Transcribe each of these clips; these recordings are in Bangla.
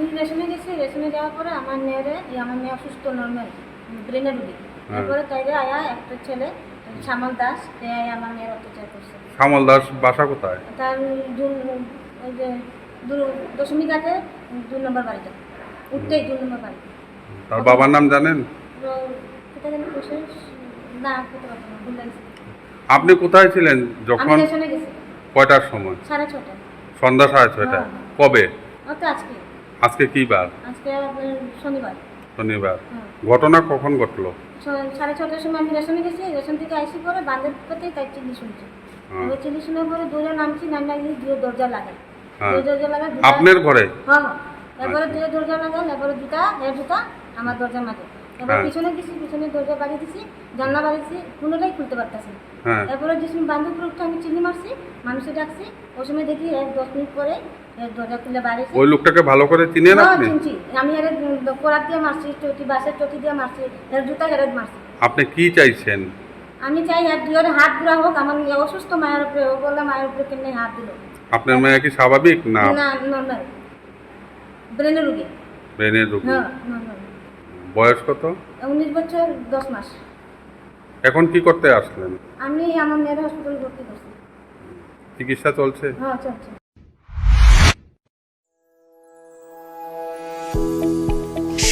আমি রেশনে গেছি রেশনে যাওয়ার পরে আমার মেয়েরে আমার মেয়ে অসুস্থ নর্মাল ব্রেনের রুগী। তারপরে তাইরে আয়া একটা ছেলে শ্যামল দাস সে আয়া আমার মেয়ের অত্যাচার করছে। শ্যামল দাস বাসা কোথায়? তার ওই যে দশমী ঘাটে দু নম্বর বাড়িটা। উঠতেই দু নম্বর বাড়ি তার বাবার নাম জানেন? আপনি কোথায় ছিলেন যখন? কয়টার সময়? সাড়ে ছটা সন্ধ্যা সাড়ে ছয়টা হ্যাঁ। কবে? আজকে। আজকে কি বার? আজকে শনিবার। শনিবার। হ্যাঁ। ঘটনা কখন ঘটলো? সাড়ে ছটার সময় আমি রেশনে গেছি রেশন থেকে আইসি পরে বান্ধের পথে তাই চিল্লি শুনছি। আমি চিল্লি শোনার পরে দূরে নামছি নাম গিয়ে দিয়ে দরজা লাগাই। হ্যাঁ। দিয়ে দরজা লাগাই দুটা- আপনার ঘরে? হ্যাঁ হ্যাঁ। এরপরে আচ্ছা। দরজা লাগাই এরপরে জুতা এর জুতা আমার দরজা মাঝে। এবার হ্যাঁ। পিছনে দিছি পিছনে দরজা বাড়িয়ে দিছি জানলা বাড়িয়েছি কোনোটাই খুলতে পারতেছি না। হ্যাঁ। যে সময় বান্ধব উঠে আমি চিনি মারছি মানুষে ডাকছি ওই সময় দেখি এক দশ মিনিট পরে দরজা খুলে বাইরে ওই লোকটাকে ভালো করে চিনেন আপনি? চিনছি। আমি এর কোরাত দিয়ে মারছি চটি বাসের চটি দিয়ে মারছি এর জুতা এর মারছি। আপনি কি চাইছেন? আমি চাই আর দুজনের হাত ঘুরা হোক আমার অসুস্থ মায়ের উপরে ও বললাম মায়ের উপরে কেমনি হাত দিল? আপনার মেয়ে কি স্বাভাবিক না? না নর্মাল ব্রেনের রুগী। ব্রেনের রোগী। হ্যাঁ নর্মাল বয়স কত? উনিশ বছর দশ মাস। এখন কি করতে আসলেন? আমি আমার মেয়ের হসপিটাল ভর্তি করছি। চিকিৎসা চলছে? হ্যাঁ চলছে।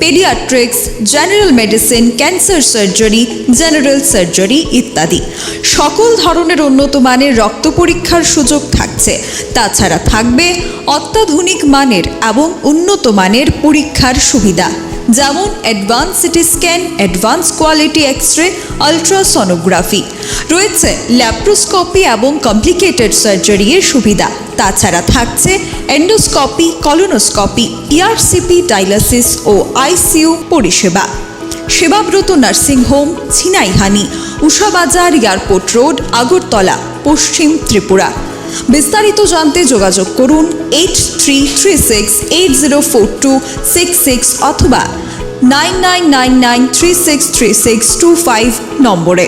paediatrics general medicine cancer surgery general surgery ইত্যাদি। সকল ধরনের উন্নত মানের রক্ত পরীক্ষার সুযোগ থাকছে। তাছাড়া থাকবে অত্যাধুনিক মানের এবং উন্নত মানের পরীক্ষার সুবিধা। যেমন advance CT scan advance quality X ray ultrasonography রয়েছে ল্যাপ্রোস্কোপি এবং কমপ্লিকেটেড সার্জারি এর সুবিধা। তাছাড়া থাকছে এন্ডোস্কপি কলোনোস্কোপি ইআরসিপি ডায়ালিসিস ও আইসিইউ পরিষেবা। Sebabrata nursing home Chinaihani Ushabazar airport road, Agartala, Paschim Tripura. বিস্তারিত জানতে যোগাযোগ করুন eight three three six eight zero four two six six অথবা nine nine nine nine three six three six two five নম্বরে।